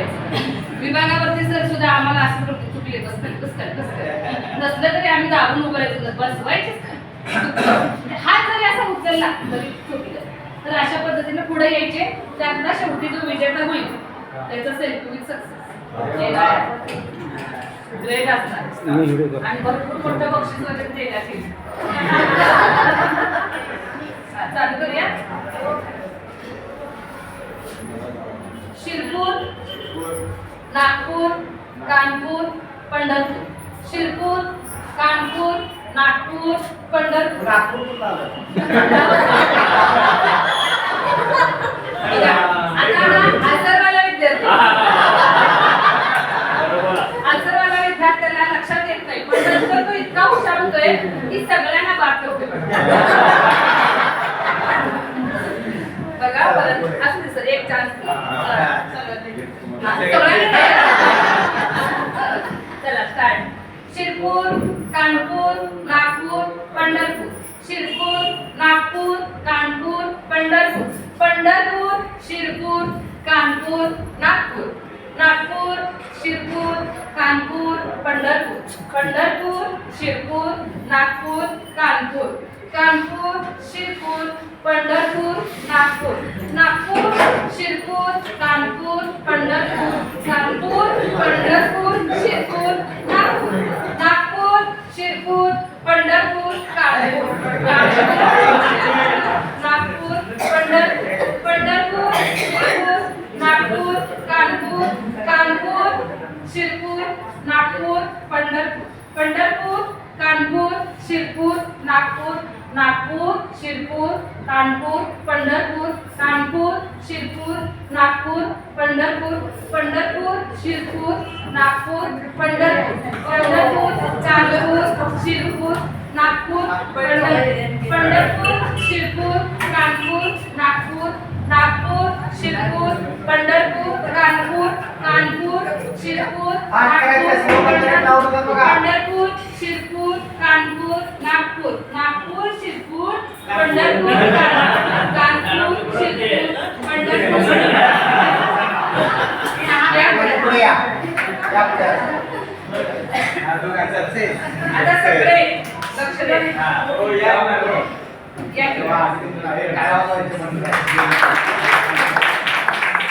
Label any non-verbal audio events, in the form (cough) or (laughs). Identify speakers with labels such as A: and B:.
A: (laughs) विभागावरती sir सुद्धा आम्हाला असं चुकली बस कर बस कर बस कर नसलं तरी आम्ही दाबून उभं राहायचं बस व्हायचेच का? म्हणजे हात जरी असा उचलला तरी चुकलं. तर अशा पद्धतीने पुढे यायचे. त्यातला शेवटी जो विजेता होईल त्याचं सेल्फ विथ सक्सेस ग्रेट असणार. आणि भरपूर मोठं बक्षीस वगैरे देण्यात येईल. हा, चालू करूया. शिरपूर नागपूर कानपूर पंढरपूर. शिरपूर कानपूर नागपूर पंढरपूर. हा आन्सरवाला विद्यार्थी. आन्सरवाला विद्यार्थ्याला लक्षात येत नाही पण नंतर तो इतका हुशार होतोय की सगळ्यांना बाप ठेवते बघा परत असू दे सर. एक चान्स चला स्टार्ट शिरपूर कानपूर नागपूर पंढरपूर. शिरपूर नागपूर कानपूर पंढरपूर. पंढरपूर शिरपूर कानपूर नागपूर. नागपूर शिरपूर कानपूर पंढरपूर. पंढरपूर शिरपूर नागपूर कानपूर. कानपूर शिरपूर पंढरपूर नागपूर. नागपूर शिरपूर कानपूर पंढरपूर कानपूर पंढरपूर शिरपूर नागपूर नागपूर शिरपूर पंढरपूर कानपूर नागपूर पंढरपूर पंढरपूर नागपूर कानपूर कानपूर शिरपूर नागपूर पंढरपूर पंढरपूर कानपूर शिरपूर नागपूर नागपूर शिरपूर कानपूर पंढरपूर कानपूर शिरपूर नागपूर पंढरपूर पंढरपूर शिरपूर नागपूर पंढरपूर पंढरपूर कानपूर शिरपूर नागपूर पंढरपूर शिरपूर कानपूर नागपूर नागपूर शिरपूर पंढरपूर कानपूर कानपूर शिरपूर पंढरपूर शिरपूर कानपूर नागपूर नागपूर शिरपूर पंढरपूर कानपूर शिरपूर पंढरपूर आता सगळे. लक्ष द्या
B: हो या
A: या
B: काय आवाज येतो?